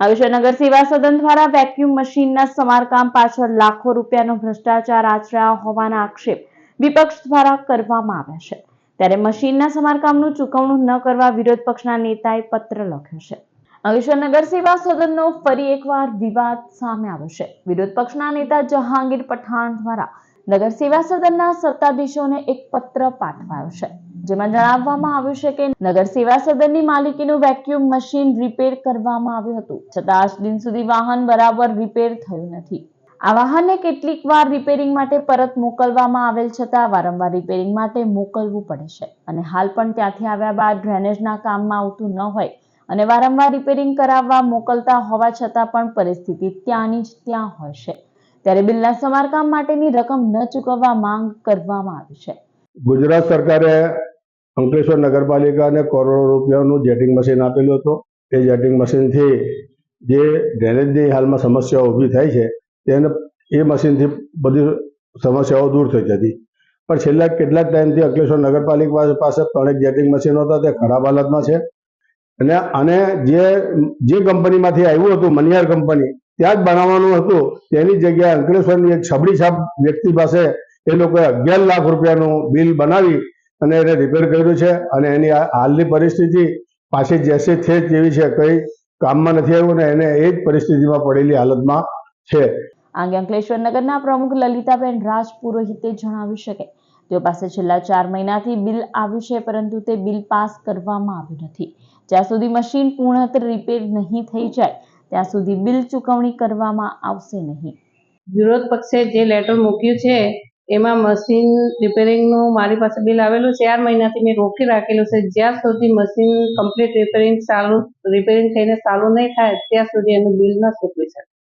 આ વિશે સેવા સદન દ્વારા વેક્યુમ મશીનના સમારકામ પાછળ લાખો રૂપિયાનો ભ્રષ્ટાચાર આચર્યા હોવાના આક્ષેપ વિપક્ષ દ્વારા કરવામાં આવ્યા છે. ત્યારે મશીનના સમારકામનું ચૂકવણું ન કરવા વિરોધ પક્ષના નેતાએ પત્ર લખ્યો છે. નગર સેવા સદનનો ફરી એકવાર વિવાદ સામે આવ્યો છે. વિરોધ પક્ષના નેતા જહાંગીર પઠાણ દ્વારા નગર સેવા સદનના સત્તાધીશોને એક પત્ર પાઠવાયો છે. જેમાં જણાવવામાં આવ્યું છે કે નગર સેવા સદનની માલિકીનું વેક્યુમ મશીન રિપેર કરવામાં આવ્યું હતું. છતાં આજ દિન સુધી વાહન બરાબર રિપેર થયું નથી. આ વાહનને કેટલીક વાર રિપેરિંગ માટે પરત મોકલવામાં આવેલ છતાં વારંવાર રિપેરિંગ માટે મોકલવું પડે છે. અને હાલ પણ ત્યાંથી આવ્યા બાદ ડ્રેનેજના કામમાં આવતું ન હોય અને વારંવાર રિપેરિંગ કરાવવા મોકલતા હોવા છતાં પણ પરિસ્થિતિ ત્યાંની જ ત્યાં હોય છે. ત્યારે બિલના સમારકામ માટેની રકમ ન ચૂકવવા માંગ કરવામાં આવી છે. ગુજરાત સરકારે અંકલેશ્વર નગરપાલિકાને કરોડો રૂપિયાનું જેટિંગ મશીન આપેલું હતું. એ જેટિંગ મશીનથી જે ડ્રેનેજની હાલમાં સમસ્યાઓ ઊભી થાય છે, તેને એ મશીનથી બધી સમસ્યાઓ દૂર થઈ જતી. પણ છેલ્લા કેટલાક ટાઈમથી અંકલેશ્વર નગરપાલિકા પાસે ત્રણેક જેટિંગ મશીનો હતા, તે ખરાબ હાલતમાં છે. અને આને જે જે કંપનીમાંથી આવ્યું હતું, મનિયાર કંપની, ત્યાં જ બનાવવાનું હતું. તેની જગ્યાએ અંકલેશ્વરની એક છબડી છાપ વ્યક્તિ પાસે એ લોકોએ અગિયાર લાખ રૂપિયાનું બિલ બનાવી અને એને રિપેર કર્યું છે અને એની હાલની પરિસ્થિતિ પાછી જેસે છે જેવી છે કઈ કામમાં નથી આવ્યું ને એને એ જ પરિસ્થિતિમાં પડેલી હાલતમાં છે. આંગે અંકલેશ્વર નગરના પ્રમુખ લલિતાબેન રાજ પુરોહિતે જણાવી શકે તેઓ પાસે છેલ્લા ચાર મહિનાથી બિલ આવ્યું છે પરંતુ તે બિલ પાસ કરવામાં આવ્યું નથી. જ્યાં સુધી મશીન પૂર્ણતઃ રિપેર નહીં થઈ જાય ત્યાં સુધી બિલ ચૂકવણી કરવામાં આવશે નહીં. વિરોધ પક્ષે જે લેટર મૂક્યું છે એમાં મશીન રિપેરિંગનું મારી પાસે બિલ આવેલું ચાર મહિનાથી મેં રોકી રાખેલું છે. જ્યાં સુધી મશીન કમ્પ્લીટ રિપેરિંગ ચાલુ રિપેરિંગ થઈને ચાલુ નહીં થાય, ત્યાં સુધી એનું બિલ ન ચૂકવી શકે.